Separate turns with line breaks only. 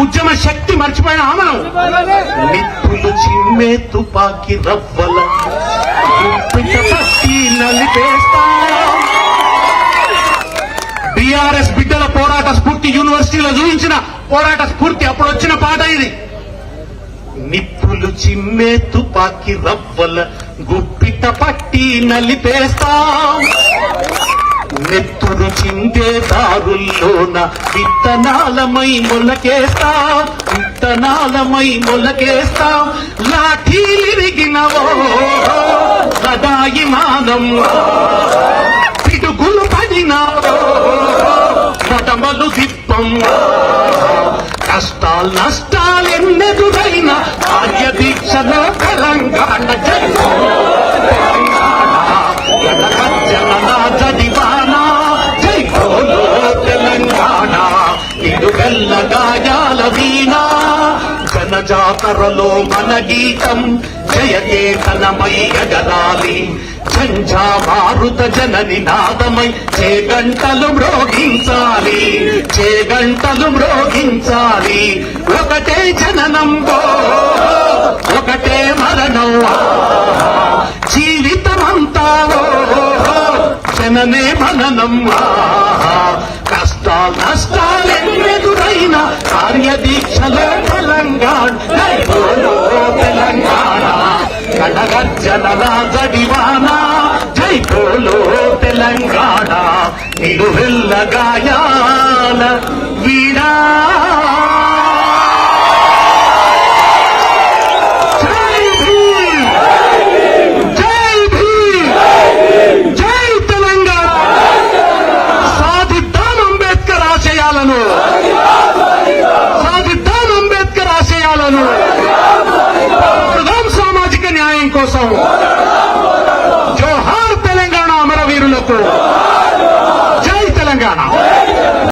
ఉద్యమ శక్తి మర్చిపోయినా మనం నిప్పులు చిమ్మే తుపాకి రవ్వల బీఆర్ఎస్ బిడ్డల పోరాట స్ఫూర్తి యూనివర్సిటీలో చూపించిన పోరాట స్ఫూర్తి అప్పుడు వచ్చిన పాట ఇది. నిప్పులు చిమ్మే తుపాకి రవ్వల గుప్పిట పట్టి నలిపేస్తాం. నెత్తురు చిందే దారుల్లోన విత్తనాలమై మొలకేస్తాం విత్తనాలమై మొలకేస్తాం లాఠీలిరిగినవో సదాయి మానం పిడుగులు పడినావో పటమలు తిప్పం కష్టాలు నష్టాలు ఎన్నెదురైన గాయాల వీణ జనజాతరలో మన గీతం. జయకేతనమై ఎగరాలి ఝంఝా మారుత జనని నాదమై. చే గంటలు మ్రోగించాలి చే గంటలు మ్రోగించాలి. ఒకటే జననం ఓ, ఒకటే మరణం జీవితమంతా జననే మననం కార్యదీక్షలో తెలంగాణ. జై తెలంగాణ. కడగజ్జనల జడివాన. జై బోలో తెలంగాణ. నిడు గాయాల వీణా. జై కోసం. జోహార్ తెలంగాణ అమరవీరులకు.